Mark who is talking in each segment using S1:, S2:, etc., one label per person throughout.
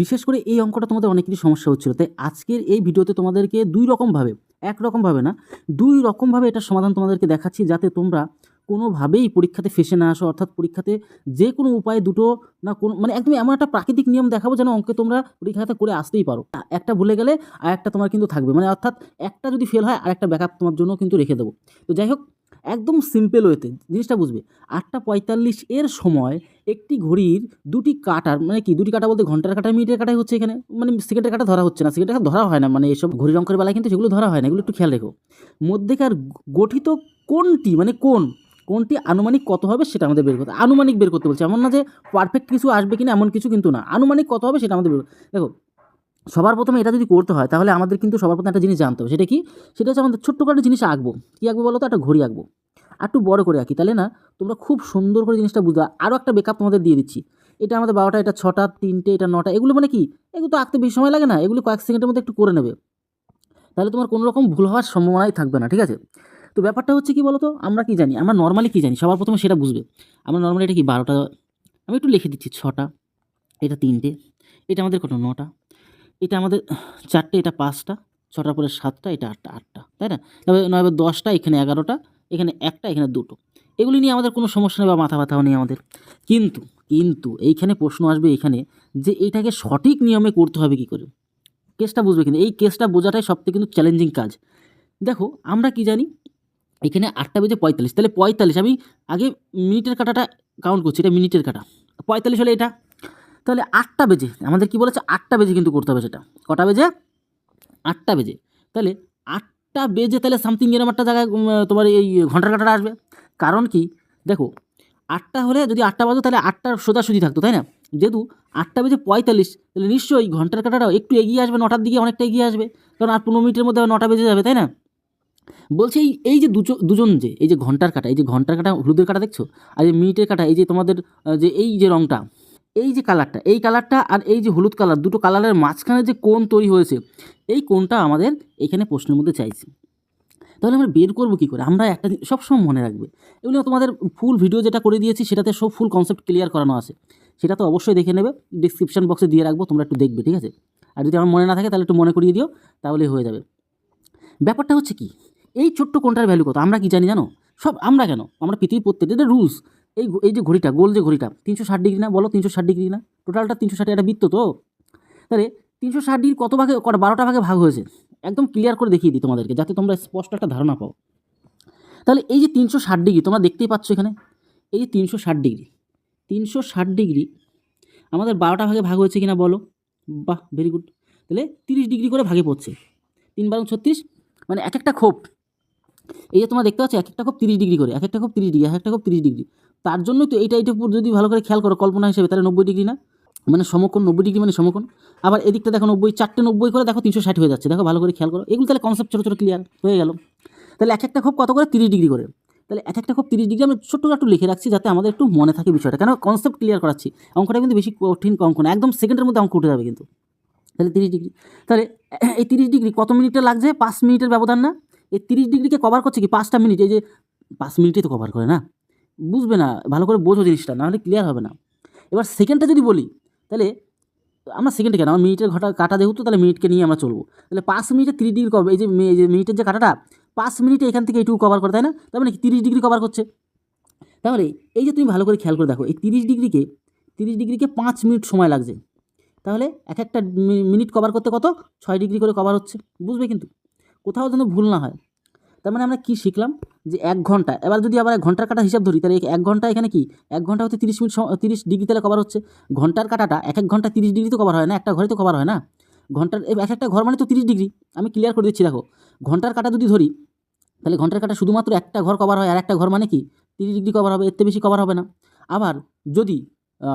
S1: বিশেষ করে এই অঙ্কটা তোমাদের অনেক কিছু সমস্যা হচ্ছিল। তাই আজকের এই ভিডিওতে তোমাদেরকে দুই রকমভাবে একরকমভাবে না, দুই রকমভাবে এটার সমাধান তোমাদেরকে দেখাচ্ছি যাতে তোমরা কোনোভাবেই পরীক্ষাতে ফেসে না আসো, অর্থাৎ পরীক্ষাতে যে কোনো উপায়ে দুটো না কোনো মানে একদম এমন একটা প্রাকৃতিক নিয়ম দেখাবো যেন অঙ্কে তোমরা পরীক্ষাতে করে আসতেই পারো। একটা ভুলে গেলে আর একটা তোমার কিন্তু থাকবে। মানে অর্থাৎ একটা যদি ফেল হয় আর একটা ব্যাকআপ তোমার জন্য কিন্তু রেখে দেবো। তো যাই হোক একদম সিম্পল ওয়েতে জিনিসটা বুঝবে। আটটা পঁয়তাল্লিশ এর সময় একটি ঘড়ির দুটি কাটার মানে কি, দুটি কাটা বলতে ঘণ্টার কাটা, মিনিটের কাটাই হচ্ছে এখানে মানে সেকেন্ডের কাটা ধরা হচ্ছে না সেকেন্ডের কাটা ধরা হয় না মানে এসব ঘড়ির অঙ্কের বেলায় কিন্তু সেগুলো ধরা হয় না, এগুলো একটু খেয়াল রেখো। মধ্যেকার গঠিত কোনটি মানে কোন কোনটি আনুমানিক কত হবে সেটা আমাদের বের করতে, আনুমানিক বের করতে বলছে। এমন না যে পারফেক্ট কিছু আসবে কিনা, এমন কিছু কিন্তু না। আনুমানিক কত হবে সেটা আমাদের বের দেখো সবার প্রথমে এটা যদি করতে হয়, তাহলে আমাদের কিন্তু সবার প্রথমে একটা জিনিস জানতে হবে। সেটা কি? সেটা হচ্ছে আমাদের ছোট্ট করে জিনিস আঁকবো। কী আঁকবো বলো তো একটা ঘড়ি আঁকবো। আর একটু বড় করে আঁকি। তাহলে না, তোমরা খুব সুন্দর করে জিনিসটা বুঝতে আরও একটা বেকআপ তোমাদের দিয়ে দিচ্ছি। এটা আমাদের বারোটা, এটা ছটা, তিনটে, এটা নটা, এগুলো মানে কি? এগুলো তো আঁকতে বেশি সময় লাগে না। এগুলো কয়েক সেকেন্ডের মধ্যে একটু করে নেবে। তাহলে তোমার কোনো রকম ভুল হওয়ার সম্ভাবনাই থাকবে না, ঠিক আছে? তো ব্যাপারটা হচ্ছে কি বলো তো আমরা কি জানি? আমরা নর্মালি কি জানি? সবার প্রথমে সেটা বুঝবে। আমরা নর্মালি এটা কি? বারোটা? আমি একটু লিখে দিচ্ছি। ছটা, এটা তিনটে, এটা আমাদের কত? নটা। এটা আমাদের চারটে, এটা পাঁচটা, ছটার পরে সাতটা, এটা আটটা আটটা, তাই না? তবে নয় দশটা, এখানে এগারোটা, এখানে একটা, এখানে দুটো। এগুলি নিয়ে আমাদের কোনো সমস্যা নেই বা মাথা ব্যথাও নেই আমাদের। কিন্তু কিন্তু এইখানে প্রশ্ন আসবে এখানে যে এইটাকে সঠিক নিয়মে করতে হবে কী করে? কেসটা বুঝবে কিন্তু এই কেসটা বোঝাটাই সবথেকে কিন্তু চ্যালেঞ্জিং কাজ। দেখো, আমরা কি জানি? এখানে আটটা বেজে পঁয়তাল্লিশ। তাহলে পঁয়তাল্লিশ, আমি আগে মিনিটের কাটাটা কাউন্ট করছি, এটা মিনিটের কাটা। পঁয়তাল্লিশ হলে এটা? তাহলে আটটা বেজে, আমাদের কি বলেছে? আটটা বেজে কিন্তু করতে হবে সেটা। কটা বেজে? আটটা বেজে। তাহলে আটটা বেজে তাহলে সামথিং এরম একটা জায়গায় তোমার এই ঘণ্টার কাটাটা আসবে। কারণ কি? দেখো, আটটা হলে যদি আটটা বাজো, তাহলে আটটার সোজাসুজি থাকতো, তাই না? যেহেতু আটটা বেজে পঁয়তাল্লিশ, তাহলে নিশ্চয়ই ঘণ্টার কাটাটাও একটু এগিয়ে আসবে, নটার দিকে অনেকটা এগিয়ে আসবে। কারণ আর পনেরো মিনিটের মধ্যে নটা বেজে যাবে, তাই না? বলছে এই এই যে দুজন যে, এই যে ঘণ্টার কাটা, এই যে ঘণ্টার কাটা, হলুদের কাটা দেখছ? আর এই মিনিটের কাটা, এই যে তোমাদের যে এই যে রঙটা এই যে কালারটা, এই কালারটা আর এই যে হলুদ কালার, দুটো কালারের মাঝখানে যে কোণ তৈরি হয়েছে, এই কোণটা আমাদের এখানে প্রশ্নের মধ্যে চাইছে। তাহলে আমরা বের করব কী করে? আমরা একটা সবসময় মনে রাখবে। এগুলো তোমাদের ফুল ভিডিও যেটা করে দিয়েছি, সেটাতে সব ফুল কনসেপ্ট ক্লিয়ার করানো আছে। সেটা তো অবশ্যই দেখে নেবে। ডিসক্রিপশন বক্সে দিয়ে রাখব, তোমরা একটু দেখবে, ঠিক আছে? আর যদি আমার মনে না থাকে, তাহলে একটু মনে করিয়ে দিও, তাহলেই হয়ে যাবে। ব্যাপারটা হচ্ছে কি? এই ছোট্ট কোনটার ভ্যালু কত? আমরা কি জানি জানো? সব আমরা কেন? আমরা পৃথিবীর প্রত্যেকটা, এটা রুলস এই এই যে ঘড়িটা, গোল যে ঘড়িটা, তিনশো ষাট ডিগ্রি না বলো, তিনশো ষাট ডিগ্রি না? টোটালটা তিনশো ষাট একটা বৃত্ত তো? তাহলে তিনশো ষাট ডিগ্রি কত ভাগে, কটা, বারোটা ভাগে ভাগ হয়েছে? একদম ক্লিয়ার করে দেখিয়ে দিই তোমাদেরকে, যাতে তোমরা স্পষ্ট একটা ধারণা পাও। তাহলে এই যে তিনশো ষাট ডিগ্রি, তোমরা দেখতেই পাচ্ছ এখানে, এই যে তিনশো ষাট ডিগ্রি, তিনশো ষাট ডিগ্রি আমাদের বারোটা ভাগে ভাগ হয়েছে কিনা বলো? বাহ ভেরি গুড তাহলে তিরিশ ডিগ্রি করে ভাগে পড়ছে। তিন বারো ছত্রিশ মানে এক একটা খোপ, এই যে তোমরা দেখতে পাচ্ছ, এক একটা খোপ তিরিশ ডিগ্রি করে, এক একটা খোপ তিরিশ ডিগ্রি, এক একটা খোপ তিরিশ ডিগ্রি। তার জন্যই তো এইটা উপর যদি ভালো করে খেয়াল করো কল্পনা হিসেবে, তাহলে নব্বই ডিগ্রি না? মানে সমকোণ, নব্বই ডিগ্রি মানে সমকোণ। আবার এদিকটা দেখো নব্বই, চারটে নব্বই করে দেখো তিনশো ষাট হয়ে যাচ্ছে। দেখো ভালো করে খেয়াল করো। এগুলো তাহলে কনসেপ্ট ছোটো ছোটো ক্লিয়ার হয়ে গেল। তাহলে এক একটা খোপ কত করে? তিরিশ ডিগ্রি করে। তাহলে এক একটা খোপ তিরিশ ডিগ্রি আমি ছোট্ট একটু লিখে রাখছি যাতে আমাদের একটু মনে থাকে বিষয়টা। কেন? কনসেপ্ট ক্লিয়ার করাচ্ছি। অঙ্কটা কিন্তু বেশি কঠিন অঙ্ক না। একদম সেকেন্ডের মধ্যে অঙ্ক উঠে যাবে কিন্তু। তাহলে তিরিশ ডিগ্রি তাহলে এই তিরিশ ডিগ্রি কত মিনিটে লাগছে? পাঁচ মিনিটের ব্যবধান না? এই তিরিশ ডিগ্রিকে কভার করছে কি? পাঁচটা মিনিট এই যে, পাঁচ মিনিটে তো কভার করে না। বুঝবে না, ভালো করে বোঝো জিনিসটা, নাহলে ক্লিয়ার হবে না। এবার সেকেন্ডটা যদি বলি, তাহলে আমরা সেকেন্ডে কেন? আমার মিনিটের ঘটা কাটা যেহেতু, তাহলে মিনিটকে নিয়ে আমরা চলবো। তাহলে পাঁচ মিনিটে তিরিশ ডিগ্রি কভার এই যে এই যে মিনিটের যে কাটাটা, পাঁচ মিনিটে এখান থেকে এইটুকু কভার করে, তাই না? তার মানে তিরিশ ডিগ্রি কভার করছে। তাহলে এই যে তুমি ভালো করে খেয়াল করে দেখো, এই তিরিশ ডিগ্রিকে তিরিশ ডিগ্রিকে পাঁচ মিনিট সময় লাগছে। তাহলে এক একটা মিনিট কভার করতে কত? ছয় ডিগ্রি করে কভার হচ্ছে। বুঝবে কিন্তু? কোথাও যেন ভুল না হয়। তার মানে আমরা কী শিখলাম? যে এক ঘণ্টা। এবার যদি আবার ঘণ্টার কাটা হিসাব ধরি, তাহলে এক ঘণ্টা এখানে কি? এক ঘণ্টা হতে তিরিশ মিনিট তিরিশ ডিগ্রি তাহলে কভার হচ্ছে। ঘণ্টার কাটাটা এক এক ঘণ্টা তিরিশ ডিগ্রি তো কভার হয় না, একটা ঘরে তো কভার হয় না। ঘণ্টার এক একটা ঘর মানে তো তিরিশ ডিগ্রি আমি ক্লিয়ার করে দিচ্ছি, দেখো। ঘণ্টার কাটা যদি ধরি, তাহলে ঘণ্টার কাটা শুধুমাত্র একটা ঘর কভার হয়, আর একটা ঘর মানে কি? তিরিশ ডিগ্রি কভার হবে, এর বেশি কভার হবে না। আবার যদি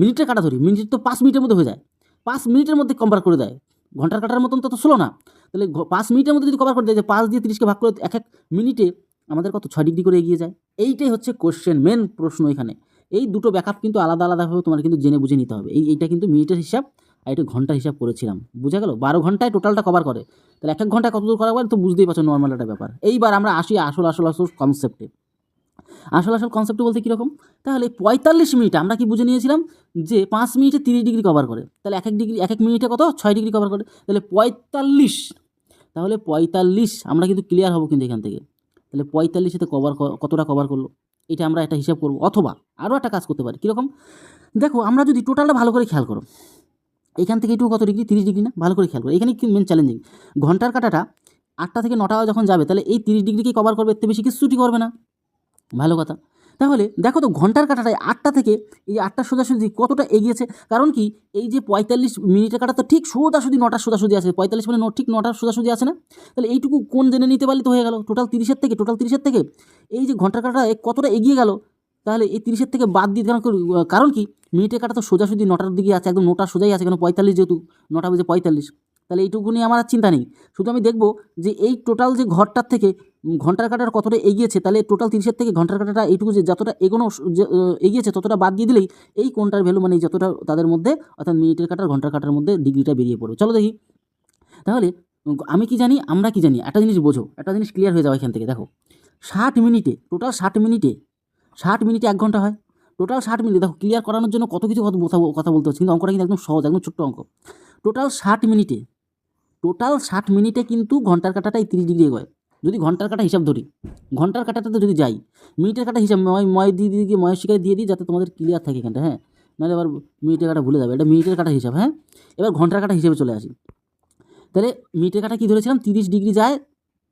S1: মিনিটের কাটা ধরি মিনিট তো পাঁচ মিনিটের মধ্যে হয়ে যায়। পাঁচ মিনিটের মধ্যে কভার করে দেয়। ঘণ্টার কাটার মতন তো স্লো না। তাহলে পাঁচ মিনিটের মধ্যে যদি কভার করে দেয়, যে পাঁচ দিয়ে তিরিশকে ভাগ করে এক এক মিনিটে আমাদের কত ছয় ডিগ্রি করে এগিয়ে যায়? এইটাই হচ্ছে কোশ্চেন মেন প্রশ্ন এখানে। এই দুটো ব্যাকআপ কিন্তু আলাদা আলাদাভাবে তোমার কিন্তু জেনে বুঝে নিতে হবে। এই, এইটা কিন্তু মিনিটের হিসাব আর এটা ঘণ্টার হিসাব করেছিলাম। বুঝা গেল? বারো ঘন্টায় টোটালটা কভার করে। তাহলে এক এক ঘন্টায় কত দূর করা? তো বুঝতেই পারছ নর্মাল একটা ব্যাপার। এইবার আমরা আসি আসল আসল আসল কনসেপ্টে আসল আসল কনসেপ্ট বলতে কীরকম? তাহলে পঁয়তাল্লিশ মিনিট আমরা কি বুঝে নিয়েছিলাম? যে পাঁচ মিনিটে তিরিশ ডিগ্রি কভার করে। তাহলে এক এক ডিগ্রি, এক এক মিনিটে কত? ছয় ডিগ্রি কভার করে। তাহলে পঁয়তাল্লিশ। তাহলে পঁয়তাল্লিশ, আমরা কিন্তু ক্লিয়ার হব কিন্তু এখান থেকে। তাহলে পঁয়তাল্লিশেতে কভার কতটা কভার করল? এটা আমরা একটা হিসাব করব। অথবা আরও একটা কাজ করতে পারি। কীরকম? দেখো, আমরা যদি টোটালটা ভালো করে খেয়াল করো। এখান থেকে একটু কত ডিগ্রি? তিরিশ ডিগ্রি না? ভালো করে খেয়াল করো। এখানে কি মেন চ্যালেঞ্জিং ঘণ্টার কাটাটা আটটা থেকে নটা যখন যাবে, তাহলে এই তিরিশ ডিগ্রিকে কভার করবে থেকে বেশি কিছুটি করবে না। ভালো কথা। তাহলে দেখো তো ঘণ্টার কাটাটায় আটটা থেকে এই আটটা সোজাসুজি কতটা এগিয়েছে? কারণ কি এই যে পঁয়তাল্লিশ মিনিটের কাটা তো ঠিক সোজাসুজি নটার সোজাসুজি আছে। পঁয়তাল্লিশ মানে ঠিক নটার সোজাসুজি আছে না? তাহলে এইটুকু কোন জেনে নিতে পারলে তো হয়ে গেল? টোটাল তিরিশের থেকে, টোটাল তিরিশের থেকে এই যে ঘণ্টার কাটা কতটা এগিয়ে গেল? তাহলে এই তিরিশের থেকে বাদ দিয়ে কারণ কারণ কি মিনিটের কাটা তো সোজাসুজি নটার দিকে আছে, একদম নটা সোজাই আছে, কেন পঁয়তাল্লিশ যেহেতু, নটা বেজে পঁয়তাল্লিশ। তাহলে এইটুকু নিয়ে আমার আর চিন্তা নেই। শুধু আমি দেখব যে এই টোটাল যে ঘরটার থেকে ঘণ্টার কাটার কতটা এগিয়েছে, তাহলে টোটাল তিরিশের থেকে ঘণ্টার কাটাটা এইটুকু যে যতটা এগোনো এগিয়েছে ততটা বাদ দিয়ে দিলেই এই কোনটার ভ্যালু মানে যতটা তাদের মধ্যে, অর্থাৎ মিনিটের কাটার, ঘণ্টার কাটার মধ্যে ডিগ্রিটা বেরিয়ে পড়বে। চলো দেখি। তাহলে আমি কি জানি, আমরা কি জানি? একটা জিনিস বোঝো, একটা জিনিস ক্লিয়ার হয়ে যাও এখান থেকে, দেখো। ষাট মিনিটে টোটাল ষাট মিনিটে ষাট মিনিটে এক ঘণ্টা হয়। টোটাল ষাট মিনিট, দেখো ক্লিয়ার করানোর জন্য কত কিছু কথা কথা- বলতে হচ্ছে কিন্তু অঙ্কটা কিন্তু একদম সহজ, একদম ছোট্ট অঙ্ক। টোটাল ষাট মিনিটে টোটাল ষাট মিনিটে কিন্তু ঘণ্টার কাটাটাই তিরিশ ডিগ্রি এগোয় যদি ঘণ্টার কাটা হিসাব ধরি, ঘণ্টার কাটাটাতে যদি যাই, মিনিটের কাটা হিসাব ময় ময় দিয়ে দিয়ে ময় শিকারে দিয়ে দিই যাতে তোমাদের ক্লিয়ার থাকে এখানটা হ্যাঁ? নাহলে আবার মিনিটের কাটা ভুলে যাবে, এটা মিনিটের কাটা হিসাব হ্যাঁ? এবার ঘণ্টার কাটা হিসেবে চলে আসি। তাহলে মিনিটের কাটা কী ধরেছিলাম? তিরিশ ডিগ্রি যায়,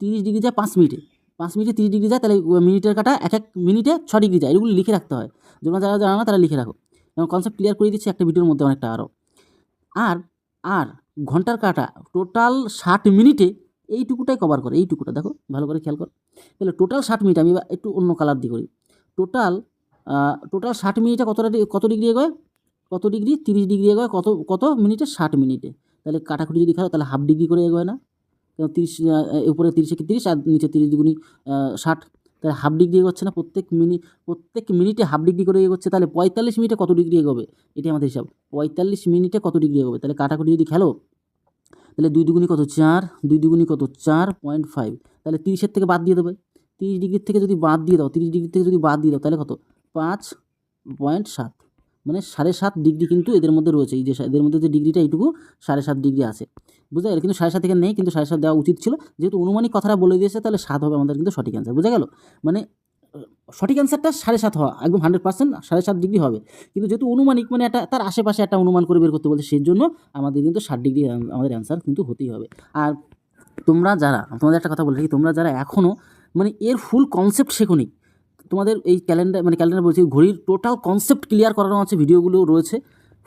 S1: তিরিশ ডিগ্রি যায় পাঁচ মিনিটে পাঁচ মিনিটে তিরিশ ডিগ্রি যায়, তাহলে মিনিটের কাটা এক এক মিনিটে ছ ডিগ্রি যায়, এগুলো লিখে রাখতে হয়। তোমরা যারা জানো না তারা লিখে রাখো। এবং কনসেপ্ট ক্লিয়ার করে দিচ্ছি, একটা ভিডিওর মধ্যে অনেকটা আরও আর আর ঘণ্টার কাটা টোটাল ষাট মিনিটে এইটুকুটাই কভার করে, এইটুকুটা, দেখো, ভালো করে খেয়াল করো। তাহলে টোটাল ষাট মিনিট, আমি একটু অন্য কালার দিয়ে করি। টোটাল টোটাল ষাট মিনিটে কতটা কত ডিগ্রি এগোয়? কত ডিগ্রি তিরিশ ডিগ্রি এগোয়, কত কত মিনিটে? ষাট মিনিটে। তাহলে কাটাকুটি যদি খেলো তাহলে হাফ ডিগ্রি করে এগোয় না। কারণ তিরিশ উপরে তিরিশে কি তিরিশ, আর নিচে তিরিশ দুগুনি ষাট। তাহলে হাফ ডিগ্রি এগোচ্ছে না, প্রত্যেক মিনিট প্রত্যেক মিনিটে হাফ ডিগ্রি করে এগোচ্ছে। তাহলে পঁয়তাল্লিশ মিনিটে কত ডিগ্রি এগোবে? এটি আমাদের হিসাব। পঁয়তাল্লিশ মিনিটে কত ডিগ্রি এগোবে? তাহলে কাটাকুটি যদি খেলো তাহলে দুই দুগুনি কত? চার। দুই দুগুনি কত? চার পয়েন্ট ফাইভ। তাহলে তিরিশের থেকে বাদ দিয়ে দেবে। তিরিশ ডিগ্রির থেকে যদি বাদ দিয়ে দাও, তিরিশ ডিগ্রি থেকে যদি বাদ দিয়ে দাও, তাহলে কত? পাঁচ পয়েন্ট সাত। মানে সাড়ে সাত ডিগ্রি কিন্তু এদের মধ্যে রয়েছে। এই যে এদের মধ্যে যে ডিগ্রিটা, এইটুকু সাড়ে সাত ডিগ্রি আছে। বুঝতে গেল কিন্তু সাড়ে সাত থেকে নেই, কিন্তু সাড়ে সাত দেওয়া উচিত ছিল। যেহেতু অনুমানিক কথাটা বলে দিয়েছে, তাহলে সাত হবে আমাদের কিন্তু সঠিক অ্যান্সার বুঝা গেল? মানে সঠিক অ্যান্সারটা সাড়ে সাত হওয়া, একদম হান্ড্রেড পার্সেন্ট সাড়ে সাত ডিগ্রি হবে। কিন্তু যেহেতু অনুমানিক মানে একটা, তার আশেপাশে একটা অনুমান করে বের করতে বলছে সেই জন্য আমাদের কিন্তু ষাট ডিগ্রি আমাদের অ্যান্সার কিন্তু হতেই হবে। আর তোমরা যারা, তোমাদের একটা কথা বলে রাখি, তোমরা যারা এখনও মানে এর ফুল কনসেপ্ট শেখোনি, তোমাদের এই ক্যালেন্ডার মানে ক্যালেন্ডার বলছি, ঘড়ির টোটাল কনসেপ্ট ক্লিয়ার করানো আছে ভিডিওগুলো রয়েছে।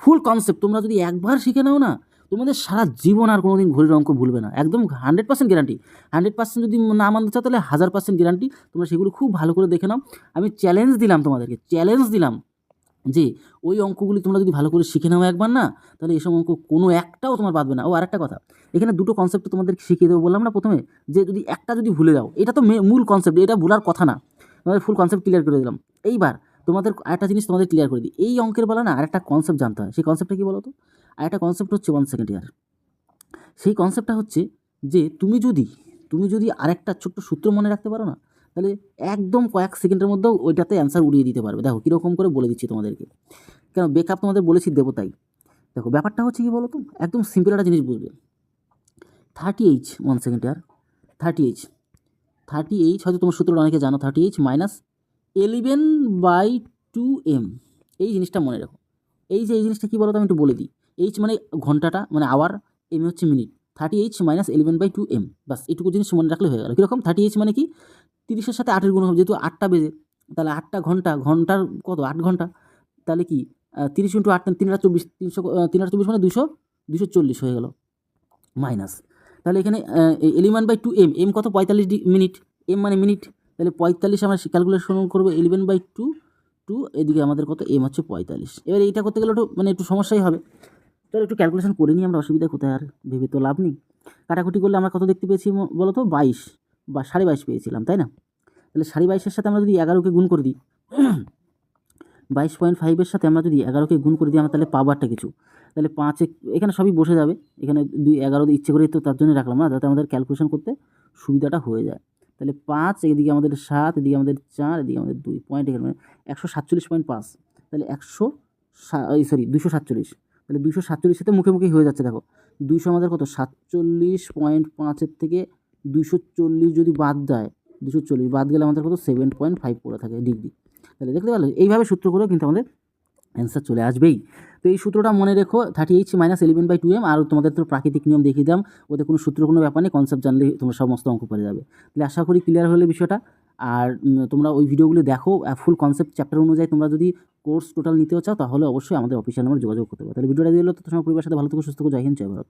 S1: ফুল কনসেপ্ট তোমরা যদি একবার শিখে নাও না তোমাদের সারা জীবন আর কোনো দিন ঘড়ির অঙ্ক ভুলবে না। একদম hundred percent guarantee hundred percent যদি না মানতে চাও তাহলে হাজার পার্সেন্ট গ্যারান্টি তোমরা সেগুলো খুব ভালো করে দেখে নাও। আমি চ্যালেঞ্জ দিলাম তোমাদেরকে চ্যালেঞ্জ দিলাম যে ওই অঙ্কগুলি তোমরা যদি ভালো করে শিখে নাও একবার না, তাহলে এসব অঙ্ক কোনো একটাও তোমার বাদবে না। ও, আরেকটা কথা। এখানে দুটো কনসেপ্ট তোমাদের শিখিয়ে দেবো বললাম না প্রথমে, যে যদি একটা যদি ভুলে যাও, এটা তো মূল কনসেপ্ট এটা ভুলার কথা না। তোমাদের ফুল কনসেপ্ট ক্লিয়ার করে দিলাম। এইবার তোমাদের আরেকটা জিনিস তোমাদের ক্লিয়ার করে দিই। এই অঙ্কের বলা না আরেকটা কনসেপ্ট জানতে হয়। সেই কনসেপ্টটা কী বলো তো আরেকটা কনসেপ্ট হচ্ছে ওয়ান সেকেন্ড ইয়ার সেই কনসেপ্টটা হচ্ছে যে তুমি যদি তুমি যদি আরেকটা ছোট্ট সূত্র মনে রাখতে পারো না, তাহলে একদম কয়েক সেকেন্ডের মধ্যেও ওইটাতে অ্যান্সার উড়িয়ে দিতে পারবে। দেখো কীরকম করে বলে দিচ্ছি তোমাদেরকে। কেন বেকআপ তোমাদের বলেছি, দেবো তাই। দেখো ব্যাপারটা হচ্ছে কী বলো তো একদম সিম্পল একটা জিনিস বুঝবে। Thirty H one second year thirty H thirty H হয়তো তোমার সূত্রটা অনেকে জানো thirty H minus eleven by two M এই জিনিসটা মনে রাখো। এই যে, এই জিনিসটা কী বলো তো আমি একটু বলে দিই। এইচ মানে ঘন্টাটা মানে আওয়ার এম হচ্ছে minute thirty H minus eleven by two M বাস এইটুকু জিনিস মনে রাখলে হয়ে গেল। কীরকম? থার্টি এইচ মানে কি? তিরিশের সাথে আটের গুণ হবে, যেহেতু আটটা বেজে, তাহলে আটটা ঘণ্টা, ঘণ্টার কত? আট ঘণ্টা। তাহলে কি? তিরিশ ইন্টু আট তিন হাজার চব্বিশ, তিনশো তিন হাজার চব্বিশ মানে দুশো দুশো চল্লিশ হয়ে গেল। মাইনাস তাহলে এখানে eleven by two M M কত? পঁয়তাল্লিশ মিনিট এম মানে মিনিট তাহলে পঁয়তাল্লিশ আমরা ক্যালকুলেশন করব এলিভেন বাই টু টু এদিকে আমাদের কত? এম হচ্ছে পঁয়তাল্লিশ। এবার এইটা করতে গেলে একটু মানে একটু সমস্যাই হবে। চলো একটু ক্যালকুলেশন করে নিই, আমরা অসুবিধা কোথায় আর ভেবে তো লাভ নেই। কাটাকুটি করলে আমরা কত দেখতে পেয়েছি বলো তো বাইশ বা সাড়ে বাইশ পেয়েছিলাম, তাই না? তাহলে সাড়ে বাইশের সাথে আমরা যদি এগারোকে গুণ করে দিই, বাইশ পয়েন্ট ফাইভের সাথে আমরা যদি এগারোকে গুণ করে দিই, আমরা তাহলে পাবো একটা কিছু। তাহলে পাঁচে এখানে সবই বসে যাবে। এখানে দুই এগারো ইচ্ছে করে তো তার জন্য রাখলাম না, যাতে আমাদের ক্যালকুলেশন করতে সুবিধাটা হয়ে যায়। তাহলে পাঁচ, এদিকে আমাদের সাত, এদিকে আমাদের চার, এদিকে আমাদের দুই পয়েন্ট এখানে মানে একশো সাতচল্লিশ পয়েন্ট পাঁচ। তাহলে একশো সরি দুশো সাতচল্লিশ। তাহলে দুশো সাতচল্লিশেতে মুখে মুখে হয়ে যাচ্ছে, দেখো। দুশো আমাদের কত? সাতচল্লিশ পয়েন্ট পাঁচের থেকে দুশো চল্লিশ যদি বাদ দেয় দুশো চল্লিশ বাদ গেলে আমাদের কত? সেভেন পয়েন্ট ফাইভ পড়ে থাকে ডিগ্রি তাহলে দেখতে পারলে এইভাবে সূত্র করেও কিন্তু আমাদের অ্যান্সার চলে আসবেই। তো এই সূত্রটা মনে রেখো thirty H minus eleven by two M আর তোমাদের তো প্রাকৃতিক নিয়ম দেখিয়ে দিলাম ওদের কোনো সূত্র কোনো ব্যাপার নেই কনসেপ্ট জানলে তোমরা সমস্ত অঙ্ক পেরে যাবে। তাহলে আশা করি ক্লিয়ার হলে বিষয়টা। আর তোমরা ওই ভিডিওগুলো দেখো ফুল কনসেপ্ট চ্যাপ্টার অনুযায়ী তোমরা যদি কোর্স টোটাল নিতেও চাও, তাহলে অবশ্যই আমাদের অফিসিয়াল নাম্বার যোগাযোগ করতে পারো। তাহলে ভিডিওটা দিলে তো তোমার পরিবারের সাথে ভালো থেকে, সুস্থ থাকো, জয় হিন্দ, জয় ভারত।